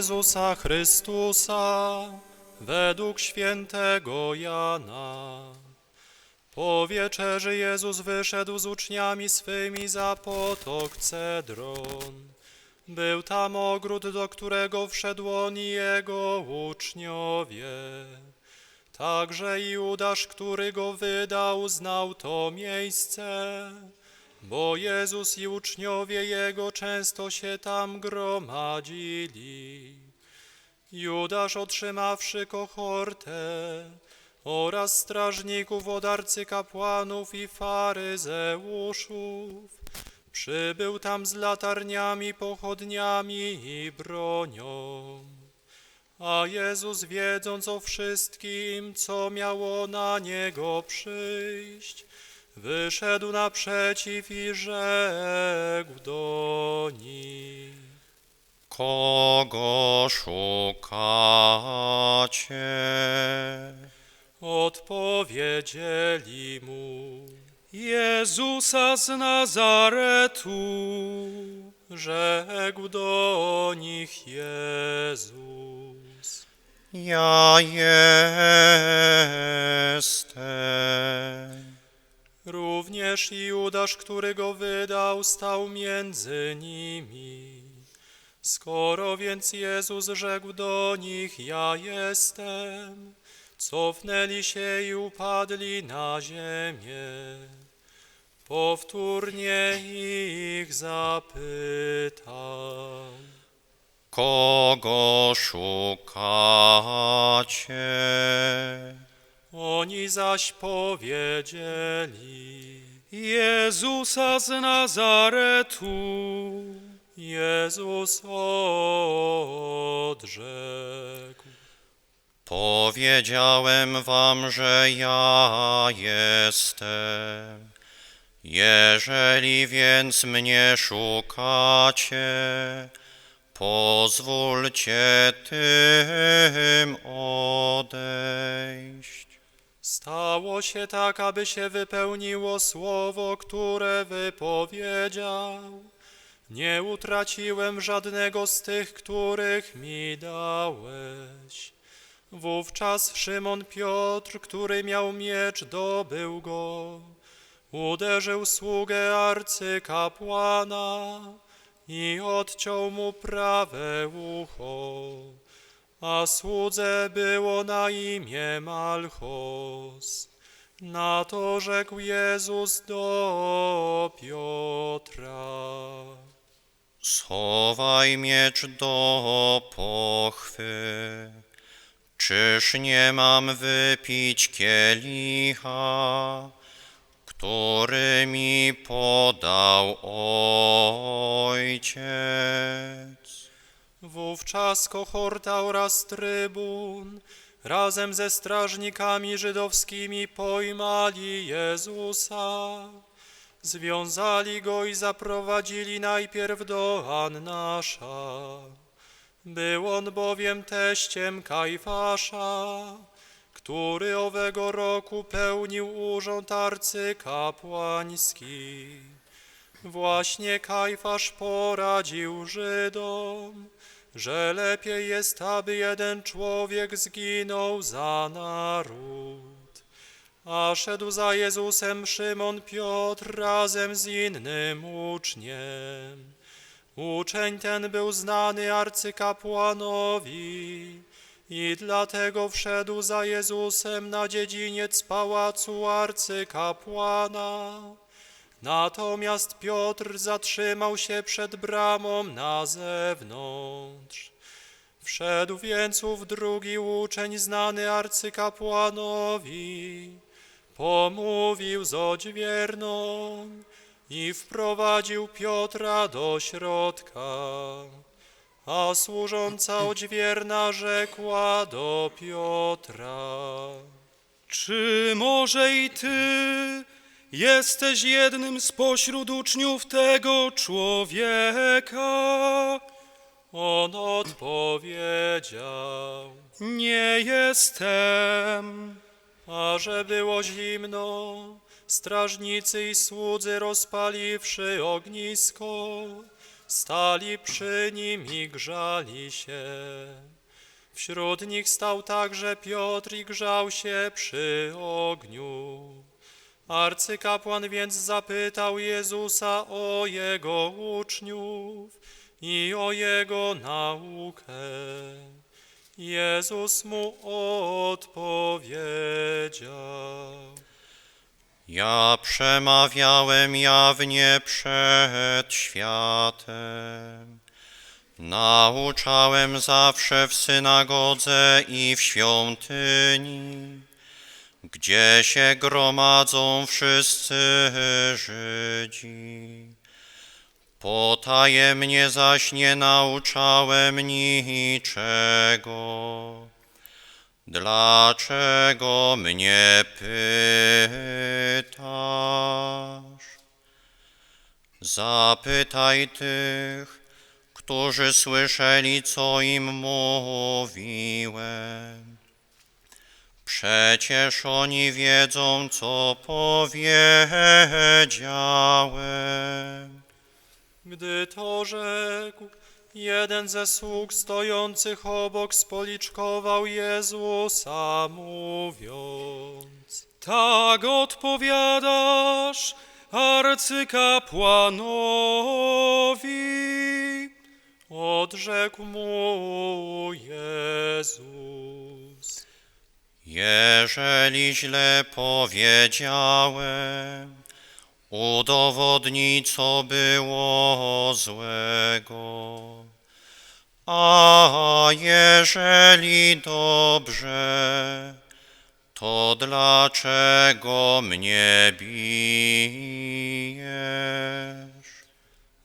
Jezusa Chrystusa według świętego Jana. Po wieczerzy Jezus wyszedł z uczniami swymi za potok Cedron. Był tam ogród, do którego wszedł on i jego uczniowie. Także Judasz, który go wydał, znał to miejsce, bo Jezus i uczniowie jego często się tam gromadzili. Judasz otrzymawszy kohortę oraz strażników od arcykapłanów i faryzeuszów, przybył tam z latarniami, pochodniami i bronią. A Jezus, wiedząc o wszystkim, co miało na Niego przyjść, wyszedł naprzeciw i rzekł do nich. Kogo szukacie? Odpowiedzieli mu, Jezusa z Nazaretu. rzekł do nich Jezus. Ja jestem. Również Judasz, który go wydał, stał między nimi. Skoro więc Jezus rzekł do nich, ja jestem, cofnęli się i upadli na ziemię. Powtórnie ich zapytał. Kogo szukacie? Oni zaś powiedzieli, Jezusa z Nazaretu. Jezus odrzekł. Powiedziałem wam, że ja jestem. Jeżeli więc mnie szukacie, pozwólcie tym odejść. Stało się tak, aby się wypełniło słowo, które wypowiedział. Nie utraciłem żadnego z tych, których mi dałeś. Wówczas Szymon Piotr, który miał miecz, dobył go. Uderzył sługę arcykapłana i odciął mu prawe ucho. A słudze było na imię Malchos. Na to rzekł Jezus do Piotra. Schowaj miecz do pochwy. Czyż nie mam wypić kielicha, który mi podał ojciec? Wówczas kohorta oraz trybun razem ze strażnikami żydowskimi pojmali Jezusa. Związali go i zaprowadzili najpierw do Annasza. Był on bowiem teściem Kajfasza, który owego roku pełnił urząd arcykapłański. Właśnie Kajfasz poradził Żydom, że lepiej jest, aby jeden człowiek zginął za naród. A szedł za Jezusem Szymon Piotr razem z innym uczniem. Uczeń ten był znany arcykapłanowi i dlatego wszedł za Jezusem na dziedziniec pałacu arcykapłana. Natomiast Piotr zatrzymał się przed bramą na zewnątrz. Wszedł więc ów drugi uczeń znany arcykapłanowi, pomówił z odźwierną i wprowadził Piotra do środka. A służąca odźwierna rzekła do Piotra. Czy może i ty jesteś jednym spośród uczniów tego człowieka? On odpowiedział, Nie jestem. a że było zimno, strażnicy i słudzy rozpaliwszy ognisko, stali przy nim i grzali się. Wśród nich stał także Piotr i grzał się przy ogniu. Arcykapłan więc zapytał Jezusa o jego uczniów i o jego naukę. Jezus mu odpowiedział. Ja przemawiałem jawnie przed światem. Nauczałem zawsze w synagodze i w świątyni, gdzie się gromadzą wszyscy Żydzi. Potajemnie zaś nie nauczałem niczego. Dlaczego mnie pytasz? Zapytaj tych, którzy słyszeli, co im mówiłem. Przecież oni wiedzą, co powiedziałem. Gdy to rzekł, jeden ze sług stojących obok spoliczkował Jezusa, mówiąc. Tak odpowiadasz arcykapłanowi. Odrzekł mu Jezus. Jeżeli źle powiedziałem, udowodnij, co było złego. A jeżeli dobrze, to dlaczego mnie bijesz?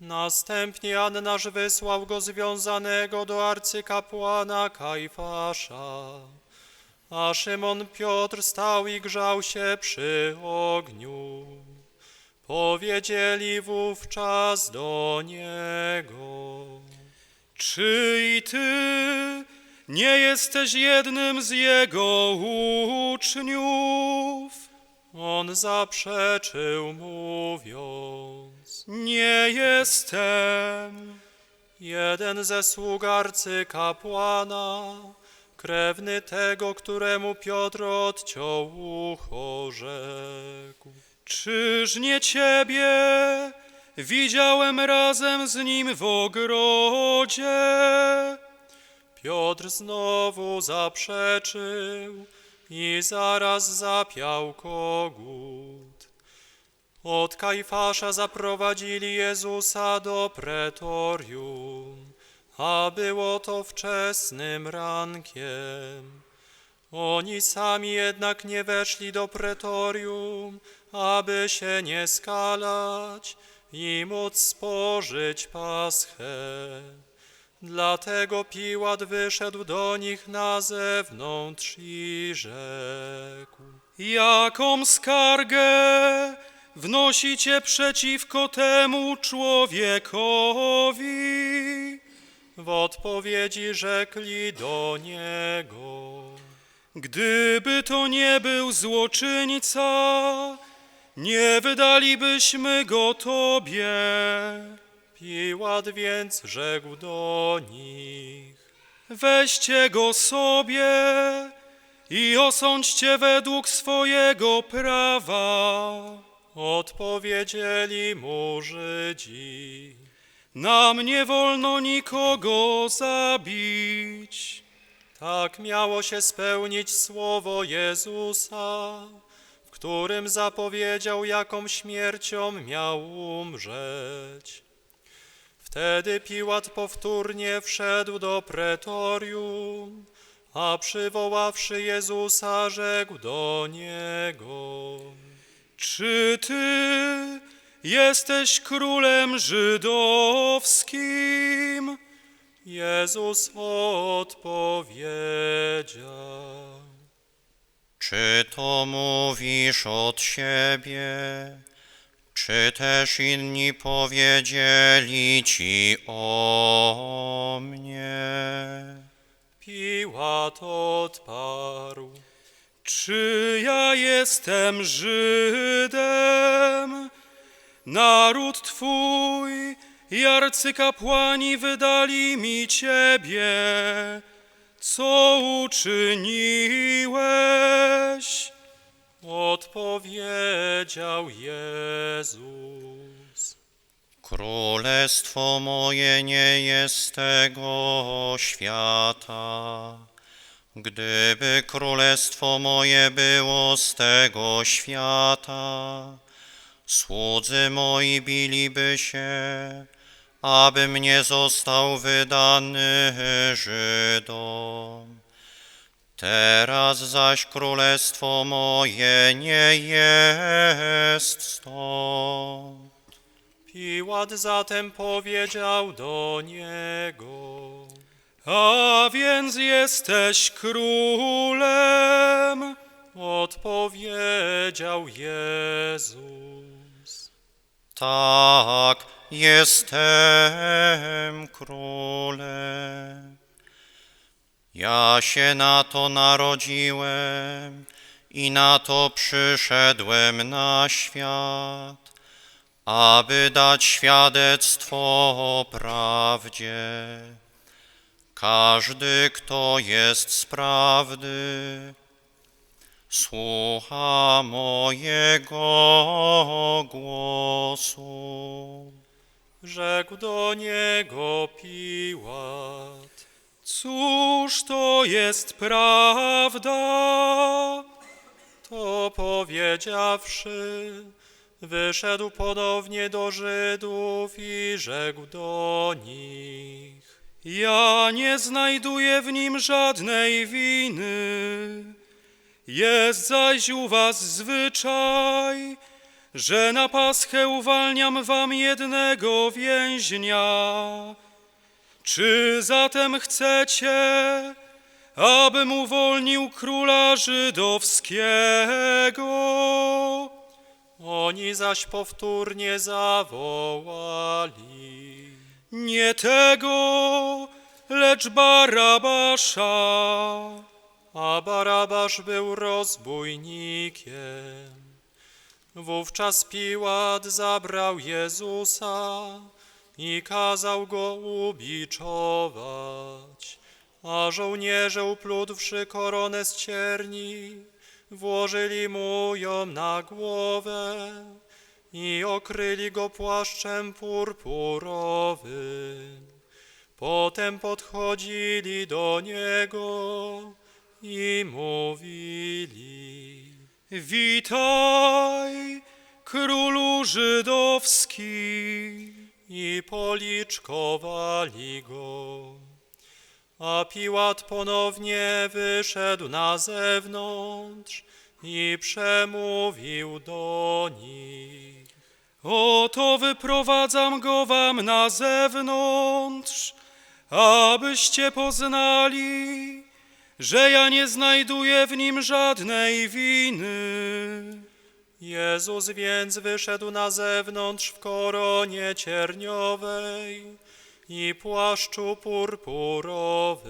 Następnie Annaż wysłał go związanego do arcykapłana Kajfasza. A Szymon Piotr stał i grzał się przy ogniu. Powiedzieli wówczas do niego. Czy i ty nie jesteś jednym z jego uczniów? On zaprzeczył, mówiąc. Nie jestem. Jeden ze sług arcykapłana, krewny tego, któremu Piotr odciął ucho, rzekł. Czyż nie ciebie widziałem razem z nim w ogrodzie? Piotr znowu zaprzeczył i zaraz zapiał kogut. Od Kajfasza zaprowadzili Jezusa do pretorium, a było to wczesnym rankiem. Oni sami jednak nie weszli do pretorium, aby się nie skalać i móc spożyć paschę. Dlatego Piłat wyszedł do nich na zewnątrz i rzekł. Jaką skargę wnosicie przeciwko temu człowiekowi? W odpowiedzi rzekli do niego. Gdyby to nie był złoczyńca, nie wydalibyśmy go Tobie. Piłat więc rzekł do nich. Weźcie go sobie i osądźcie według swojego prawa. Odpowiedzieli mu Żydzi. Nam nie wolno nikogo zabić. Tak miało się spełnić słowo Jezusa, w którym zapowiedział, jaką śmiercią miał umrzeć. Wtedy Piłat powtórnie wszedł do pretorium, a przywoławszy Jezusa, rzekł do niego. Czy ty jesteś królem żydowskim? Jezus odpowiedział. Czy to mówisz od siebie, czy też inni powiedzieli ci o mnie? Piłat odparł. Czy ja jestem Żydem? Naród Twój i arcykapłani wydali mi Ciebie. Co uczyniłeś? Odpowiedział Jezus. Królestwo moje nie jest tego świata. Gdyby królestwo moje było z tego świata, słudzy moi biliby się, abym nie został wydany Żydom. Teraz zaś królestwo moje nie jest stąd. Piłat zatem powiedział do niego. A więc jesteś królem? Odpowiedział Jezus. Tak, jestem królem. Ja się na to narodziłem i na to przyszedłem na świat, aby dać świadectwo o prawdzie. Każdy, kto jest z prawdy, słucha mojego głosu. Rzekł do niego Piłat. Cóż to jest prawda? To powiedziawszy, wyszedł ponownie do Żydów i rzekł do nich. Ja nie znajduję w nim żadnej winy. Jest zaś u was zwyczaj, że na paschę uwalniam wam jednego więźnia. Czy zatem chcecie, abym uwolnił króla żydowskiego? Oni zaś powtórnie zawołali. Nie tego, lecz Barabasza. A Barabasz był rozbójnikiem. Wówczas Piłat zabrał Jezusa i kazał go ubiczować. A żołnierze uplutwszy koronę z cierni, włożyli mu ją na głowę i okryli go płaszczem purpurowym. Potem podchodzili do niego i mówili. Witaj, królu żydowski. i policzkowali go. A Piłat ponownie wyszedł na zewnątrz i przemówił do nich. Oto wyprowadzam go wam na zewnątrz, abyście poznali, że ja nie znajduję w nim żadnej winy. Jezus więc wyszedł na zewnątrz w koronie cierniowej i płaszczu purpurowym.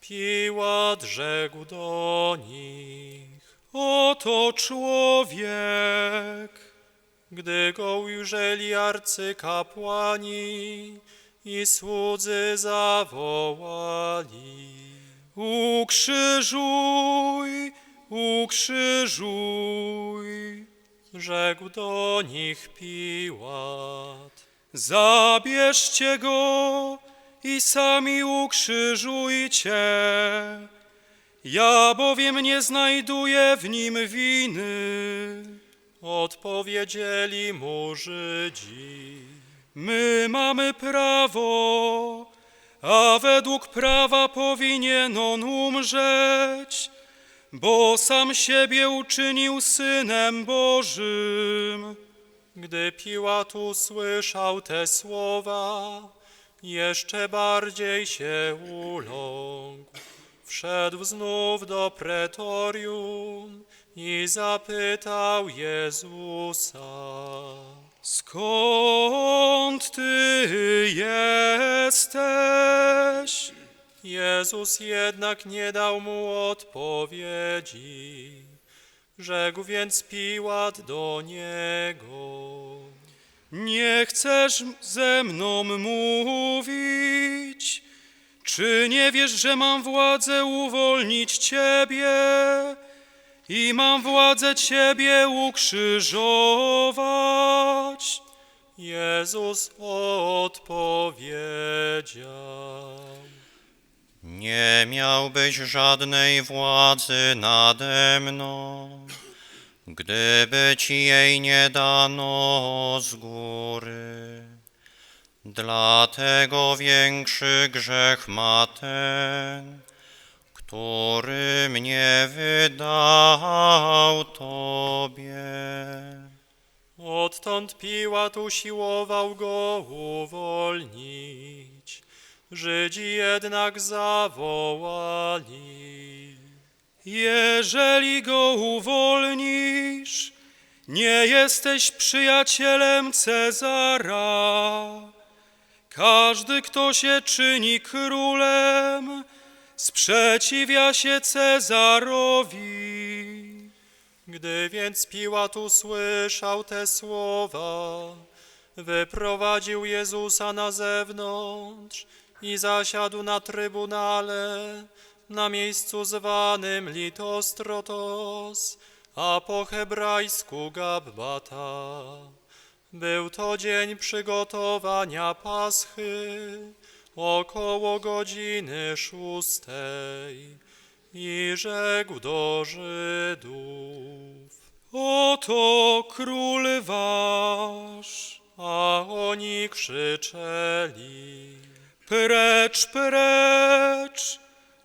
Piłat rzekł do nich. Oto człowiek. Gdy go ujrzeli arcykapłani i słudzy zawołali. Ukrzyżuj, ukrzyżuj. Rzekł do nich Piłat. Zabierzcie go i sami ukrzyżujcie. Ja bowiem nie znajduję w nim winy. Odpowiedzieli mu Żydzi. My mamy prawo, a według prawa powinien on umrzeć, bo sam siebie uczynił synem Bożym. Gdy Piłat usłyszał te słowa, jeszcze bardziej się uląkł. Wszedł znów do pretorium i zapytał Jezusa. Skąd ty jesteś? Jezus jednak nie dał mu odpowiedzi. Rzekł więc Piłat do niego. Nie chcesz ze mną mówić? Czy nie wiesz, że mam władzę uwolnić Ciebie i mam władzę Ciebie ukrzyżować? Jezus odpowiedział. Nie miałbyś żadnej władzy nade mną, gdyby ci jej nie dano z góry. Dlatego większy grzech ma ten, który mnie wydał Tobie. Odtąd Piłat usiłował go uwolnić. Żydzi jednak zawołali. Jeżeli go uwolnisz, nie jesteś przyjacielem Cezara. Każdy, kto się czyni królem, sprzeciwia się Cezarowi. Gdy więc Piłat usłyszał te słowa, wyprowadził Jezusa na zewnątrz i zasiadł na trybunale, na miejscu zwanym Litostrotos, a po hebrajsku Gabbata. Był to dzień przygotowania Paschy, około godziny szóstej. I rzekł do Żydów, Oto król wasz. a oni krzyczeli. Precz, precz,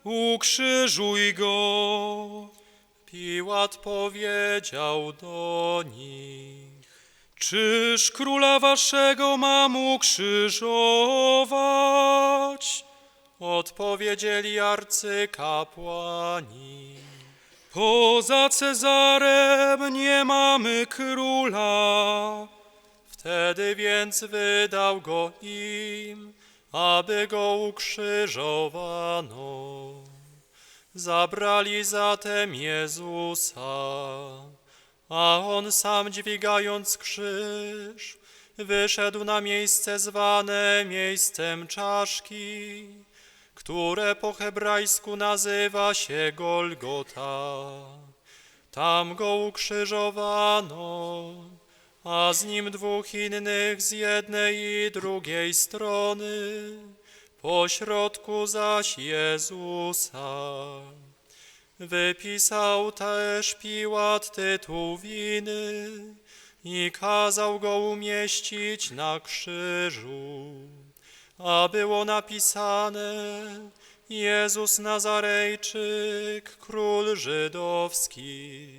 ukrzyżuj go. Piłat powiedział do nich, Czyż króla waszego mam ukrzyżować? odpowiedzieli arcykapłani. Poza Cezarem nie mamy króla. Wtedy więc wydał go im, aby go ukrzyżowano. Zabrali zatem Jezusa, a on sam dźwigając krzyż, wyszedł na miejsce zwane miejscem czaszki, które po hebrajsku nazywa się Golgota. Tam go ukrzyżowano, a z nim dwóch innych z jednej i drugiej strony, pośrodku zaś Jezusa. Wypisał też Piłat tytuł winy i kazał go umieścić na krzyżu, a było napisane Jezus Nazarejczyk, król żydowski.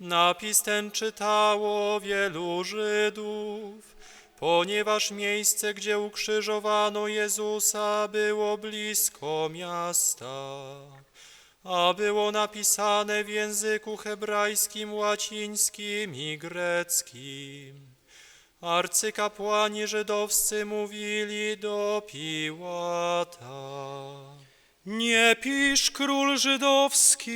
Napis ten czytało wielu Żydów, ponieważ miejsce, gdzie ukrzyżowano Jezusa, było blisko miasta, a było napisane w języku hebrajskim, łacińskim i greckim. Arcykapłani żydowscy mówili do Piłata. Nie pisz król żydowski,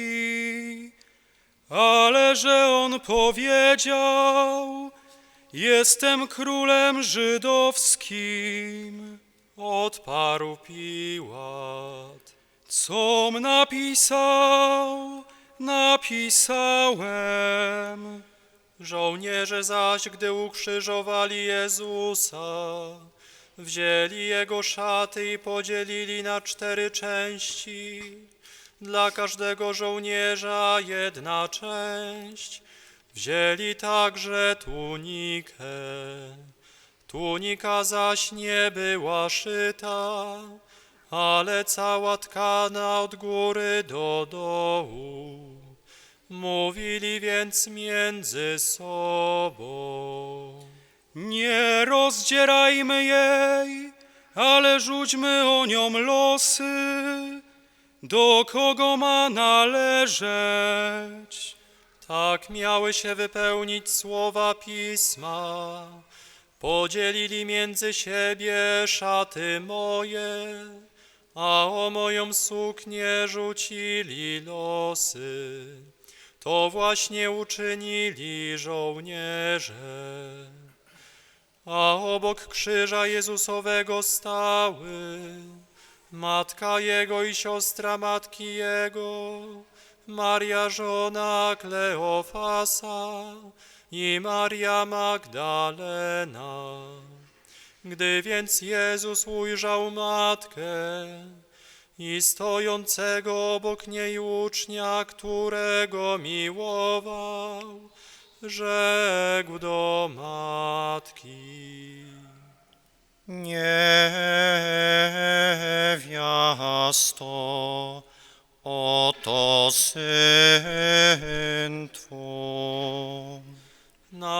ale że on powiedział, jestem królem żydowskim. Odparł Piłat. Com napisał, napisałem. Żołnierze zaś, gdy ukrzyżowali Jezusa, wzięli jego szaty i podzielili na cztery części. Dla każdego żołnierza jedna część. Wzięli także tunikę. Tunika zaś nie była szyta, ale cała tkana od góry do dołu. Mówili więc między sobą. Nie rozdzierajmy jej, ale rzućmy o nią losy, do kogo ma należeć. Tak miały się wypełnić słowa pisma. Podzielili między siebie szaty moje, a o moją suknię rzucili losy. To właśnie uczynili żołnierze. a obok krzyża Jezusowego stały matka Jego i siostra matki Jego, Maria żona Kleofasa i Maria Magdalena. Gdy więc Jezus ujrzał matkę i stojącego obok niej ucznia, którego miłował, rzekł do matki. Niewiasto, oto syn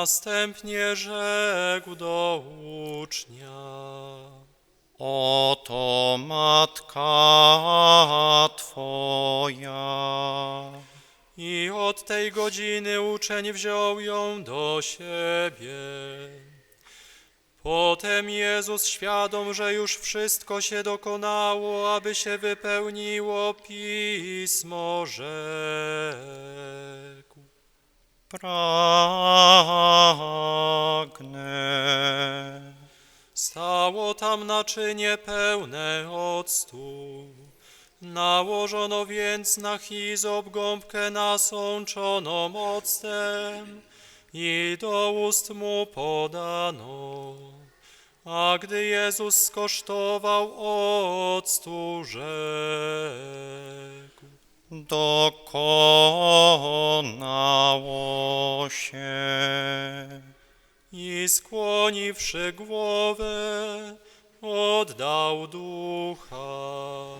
Następnie rzekł do ucznia. Oto matka Twoja. I od tej godziny uczeń wziął ją do siebie. Potem Jezus, świadom, że już wszystko się dokonało, aby się wypełniło pismo, rzekł. Pragnę. Stało tam naczynie pełne octu. Nałożono więc na hizop gąbkę nasączoną octem i do ust mu podano. A gdy Jezus skosztował octu, rzekł. Dokonało się. I skłoniwszy głowę, oddał ducha.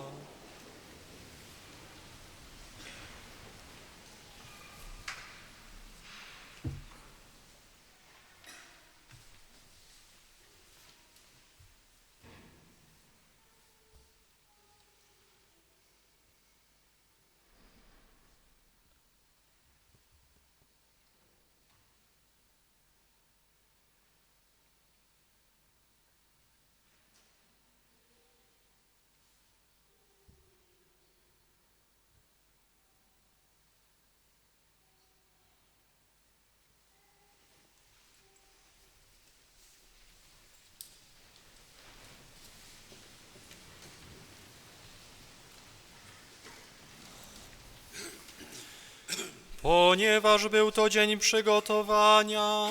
Ponieważ był to dzień przygotowania,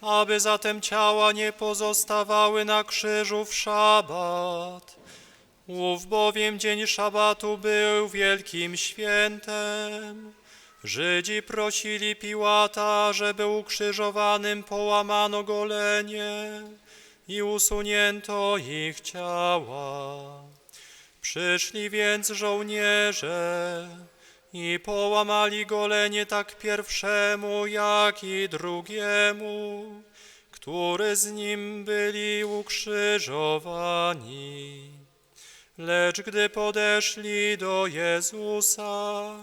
aby zatem ciała nie pozostawały na krzyżu w szabat. Ów bowiem dzień szabatu był wielkim świętem. Żydzi prosili Piłata, żeby ukrzyżowanym połamano golenie i usunięto ich ciała. Przyszli więc żołnierze i połamali golenie tak pierwszemu, jak i drugiemu, który z nim byli ukrzyżowani. Lecz gdy podeszli do Jezusa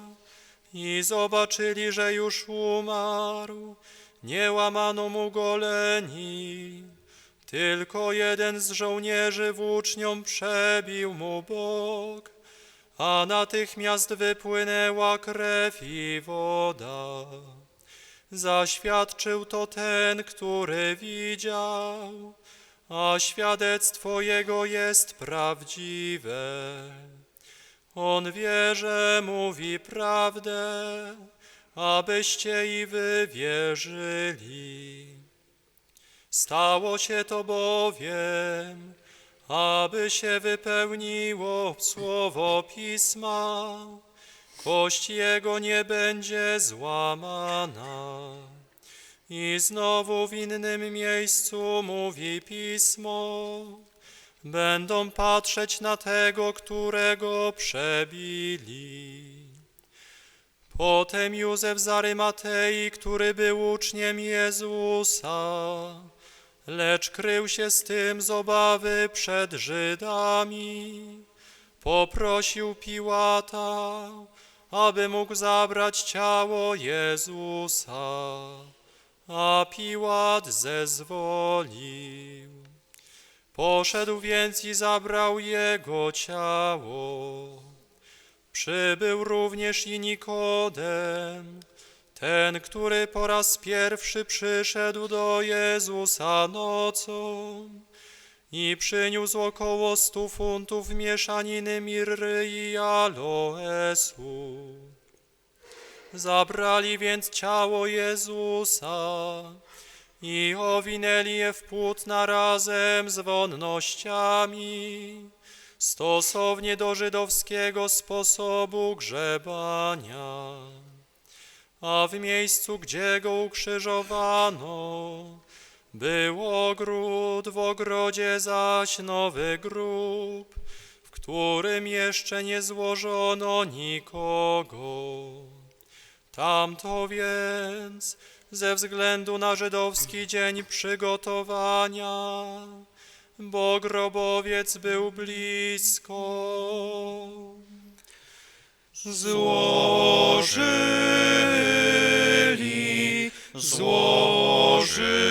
i zobaczyli, że już umarł, nie łamano mu goleni, tylko jeden z żołnierzy włócznią przebił mu bok, a natychmiast wypłynęła krew i woda. Zaświadczył to ten, który widział, a świadectwo jego jest prawdziwe. On wie, że mówi prawdę, abyście i wy wierzyli. Stało się to bowiem, aby się wypełniło słowo Pisma, kość Jego nie będzie złamana. I znowu w innym miejscu mówi Pismo, będą patrzeć na tego, którego przebili. Potem Józef z Arymatei, który był uczniem Jezusa, lecz krył się z tym z obawy przed Żydami. Poprosił Piłata, aby mógł zabrać ciało Jezusa, a Piłat zezwolił. Poszedł więc i zabrał jego ciało. Przybył również i Nikodem, ten, który po raz pierwszy przyszedł do Jezusa nocą i przyniósł około stu funtów mieszaniny mirry i aloesu. Zabrali więc ciało Jezusa i owinęli je w płótna razem z wonnościami, stosownie do żydowskiego sposobu grzebania. A w miejscu, gdzie go ukrzyżowano, był ogród, w ogrodzie zaś nowy grób, w którym jeszcze nie złożono nikogo. Tamto więc ze względu na żydowski dzień przygotowania, bo grobowiec był blisko złożyli, złożyli.